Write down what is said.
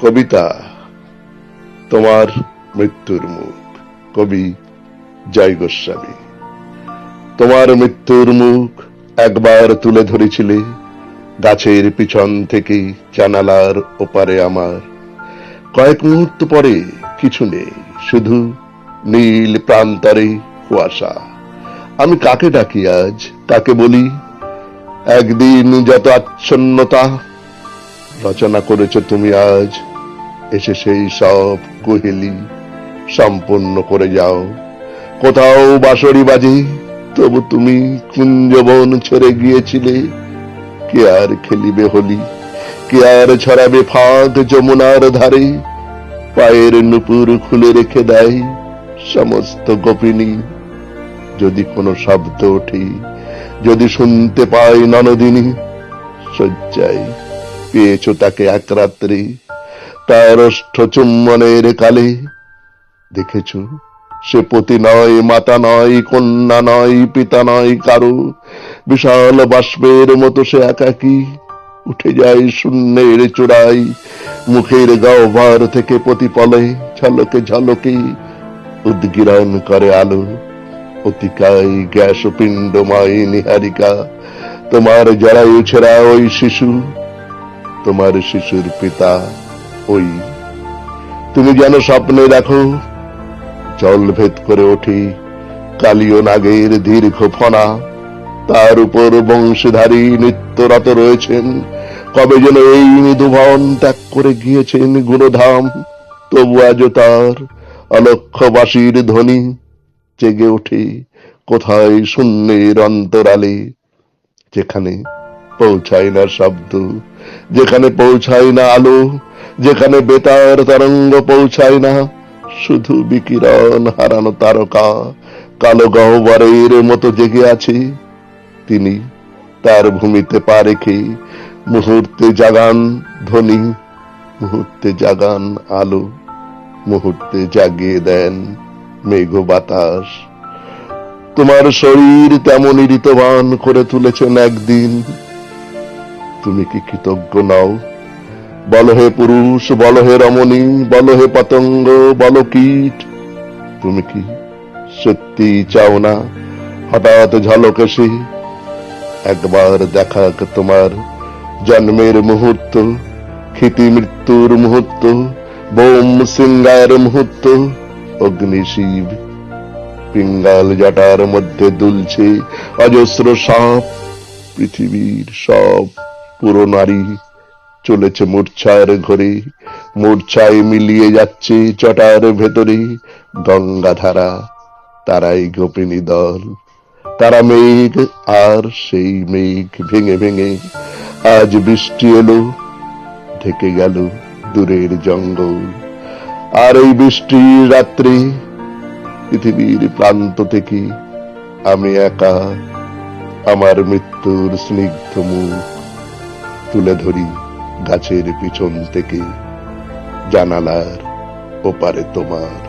কবিতা, তোমার মৃত্যুর মুখ। কবি জয় গোস্বামী। তোমার মৃত্যুর মুখ একবার তুলে ধরেছিলে, গাছের পিছন থেকে জানালার ওপারে আমার। কয়েক মুহূর্ত পরে কিছু নেই, শুধু নীল প্রান্তরে কুয়াশা। আমি কাকে ডাকি আজ, কাকে বলি? একদিন যত আচ্ছন্নতা রচনা করেছ তুমি আজ। এসে সেই সব কোহেলি সম্পূর্ণ করে যাও। কোথাও বাঁশরি বাজে, তবু তুমি কুঞ্জবন ছেড়ে গিয়েছিলে। কে আর খেলিবে হোলি? কে আর ছড়াবে ফাঁক যমুনার ধারে? পায়ের নুপুর খুলে রেখে দেয় সমস্ত গোপিনী। যদি কোনো শব্দ ওঠে, যদি শুনতে পাই ননদিনী, শয্যায় পেয়েছ তাকে এক রাত্রি। তার চুম্বনের কালে। দেখেছ, সে পতি নয়, মাতা নয়, কন্যা নয়, পিতা নয়, কারও। বিশাল বাষ্পের মতো সে একাকী। উঠে যায় শূন্যের চূড়াই মুখের গহ্বর থেকে প্রতিপলে ঝলকে ঝলকে উদ্গিরণ করে আলো। অতিকায় গ্যাস পিণ্ডময় নিহারিকা, তোমার জড়ায়ু ছেড়া ওই শিশু তোমার শিশুর পিতা ওই। তুমি যেন স্বপ্নে দেখো, জল ভেদ করে ওঠে কালীয় নাগের দীর্ঘ ফনা। তার উপর বংশধারী নিত্যরত রয়েছেন, কবে যেন এই মৃদুভন ত্যাগ করে গিয়েছেন গুণধাম। তবু আজ তার অলক্ষ্যবাসীর ধ্বনি জেগে ওঠে কোথায় শূন্যের অন্তরালে, যেখানে পৌঁছায় না শব্দ। যেখানে পৌঁছায় না আলো, যেখানে বেতার তরঙ্গ পৌঁছায় না শুধু বিকিরণ হারানো তারকা, কালো গহ্বরের মতো জেগে আছে। তিনি তার ভূমিতে পা রেখে মুহূর্তে জাগান ধ্বনি, মুহূর্তে জাগান আলো, মুহূর্তে জাগিয়ে দেন মেঘ বাতাস। তোমার শরীর তেমনই ঋতবান করে তুলেছেন একদিন। তুমি কি কৃতজ্ঞ নাও? বল হে পুরুষ, বল হে রমণী, বল হে পতঙ্গ, বল কীট। তুমি কি সত্যি চাও না? হঠাৎ ঝলক এসে একবার দেখাক তোমার জন্মের মুহূর্ত, ক্ষিতি মৃত্যুর মুহূর্ত, বোম সিঙ্গার মুহূর্ত, অগ্নি শিব, পিঙ্গাল জটার মধ্যে দুলছে অজস্র সাপ, পৃথিবীর সব। পুরো নারী চলেছে মূর্ছার ঘরে মূর্ছায় মিলিয়ে যাচ্ছে চটার ভেতরে গঙ্গাধারা, তারাই গোপিনী দল। তারা মেঘ আর সেই মেঘ ভেঙে ভেঙে আজ বৃষ্টি এলো, ঢেকে গেল দূরের জঙ্গল। আর এই বৃষ্টির রাত্রে পৃথিবীর প্রান্ত থেকে আমি একা, আমার মৃত্যুর স্নিগ্ধ মুখ তুলে ধরি গাছের পিছন থেকে জানালার ওপারে তোমার।